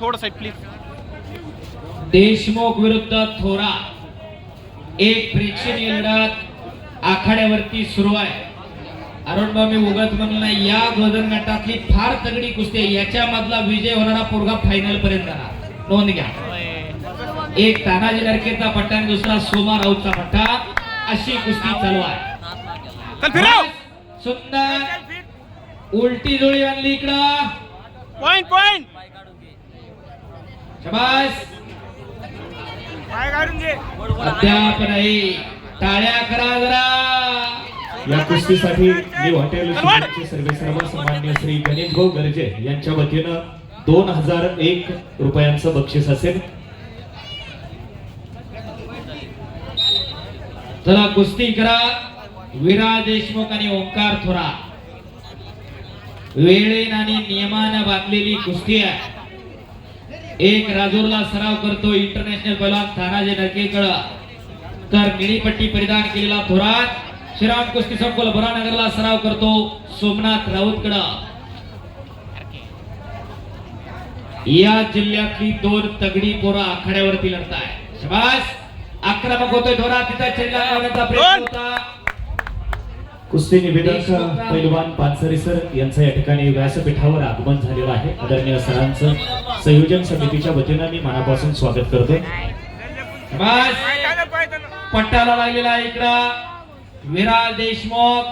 थोडं side please Deshmukh विरुद्ध थोरा. एक प्रेक्षणीय लढत आखाड्यावरती सुरू आहे. अरुण भाऊ मी उगत म्हणलं या वजन गटातली फार तगडी कुस्ती आहे. याच्या मधला विजय होणारा पोरगा फायनल पर्यंत जाणार नोंद घ्या. एक तानाजी नरकेचा पट्टा आणि दुसरा सोमा राऊतचा पट्टा. अशी कुस्ती चालू आहे. सुंदर. उलटी जोडी आणली इकडं. पॉइंट पॉइंट शबास. पाय काढून घे. अद्याप नाही. टाळ्या करा जरा. या कुस्तीसाठी मी हॉटेल सर्वे सर्व सन्मान्य श्री गणेश भाऊ गर्जे यांच्या वतीनं दोन हजार एक रुपयांचं बक्षीस असेल. चला कुस्ती करा. विरा देशमुख आणि ओंकार थोरा वेळेन आणि नियमानं बांधलेली कुस्ती आहे. एक राजूरला सराव करतो इंटरनॅशनल पैलवान तानाजी नरकेकळ तर निळीपट्टी परिधान केलेला थोरात. श्रीराम कुस्ती संकुल बरानगरला सराव करतो सोमनाथ राऊतकड. या जिल्ह्यातली दोन तगडी पोरं आखाड्यावरती लढताय. शबास! आक्रमक होतोय थोरा तिचा चेंडा लावण्याचा प्रयत्न होता. कुस्ती निवेदक पैलवान पानसरे सर यांचं या ठिकाणी व्यासपीठावर आगमन झालेलं आहे. आदरणीय सरांचं संयोजन समितीच्या वतीनं मी मनापासून स्वागत करतो. पट्टाला लागलेला आहे इकडं. विरा देशमुख.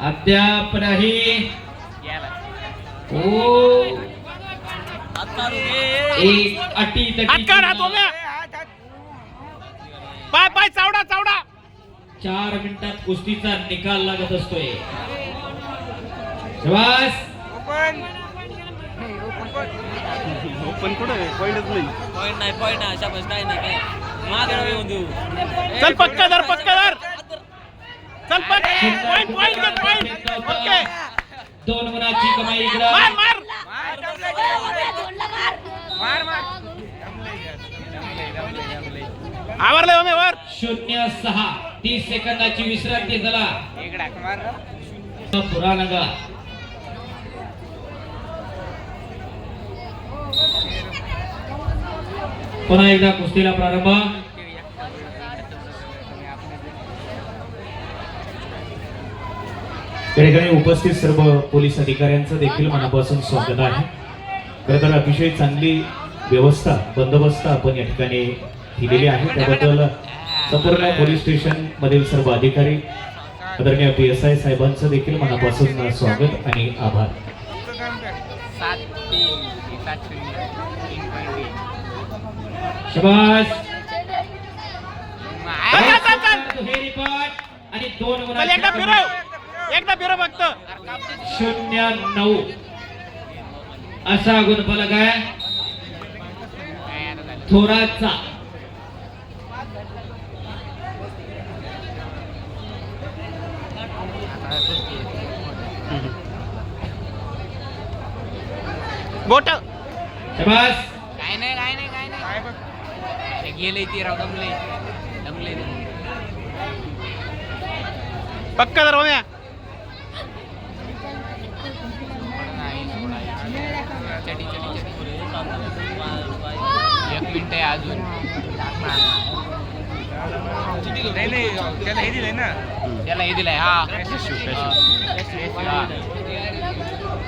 अद्याप नाही. ओ. एक अटी. पाय पाय चावडा चार मिनिटात कुस्तीचा निकाल लागत असतोय. शबास! ओपन. कुठं पॉइंटच नाही. पॉईंट नाही पॉईंट नाही शाबास काय नाही काय मागे येऊन देऊ. चल पक्का धर पक्का धर. चल पक पॉइंट पॉइंट घे पॉइंट ओके. दोन गुणाची कमाई मार इकडं मार आवरले ओमे वर. शून्य सहा. तीस सेकंदाची विश्रांती झाला. पुरानगर पुन्हा एकदा कुस्तीला प्रारंभ. या ठिकाणी उपस्थित सर्व पोलीस अधिकाऱ्यांचं देखील मनापासून स्वागत आहे. खरं तर अतिशय चांगली व्यवस्था बंदोबस्त आपण या ठिकाणी दिलेली आहे. त्याबद्दल संपूर्ण पोलीस स्टेशन मधील सर्व अधिकारी आदरणीय पी एस आय साहेबांचं देखील मनापासून स्वागत आणि आभार. आणि दोन एकदा कमाई. फक्त शून्य नऊ. असा गुणफलक आहे. थोराचा शबास. काय नाही काय नाही काय नाही. गेले ती राव दमले. दमले पक्का चटी चटी चटी. एक मिनिट आहे अजून. नाही नाही त्याला हे दिलंय ना. त्याला हे दिलंय हा.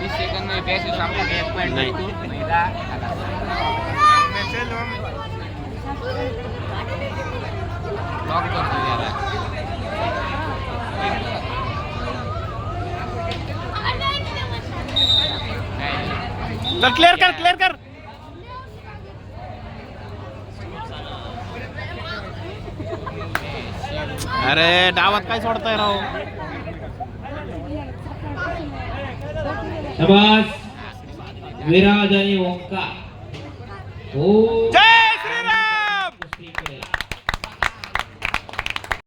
हा. तीस सेकंदमध्ये पॅसिव्ह संपला की एक पॉईंट नाही लॉक करतो त्याला काय चल क्लिअर कर क्लिअर कर अरे डावात काय सोडताय राव शबास विराज आणि ओंकार हो जय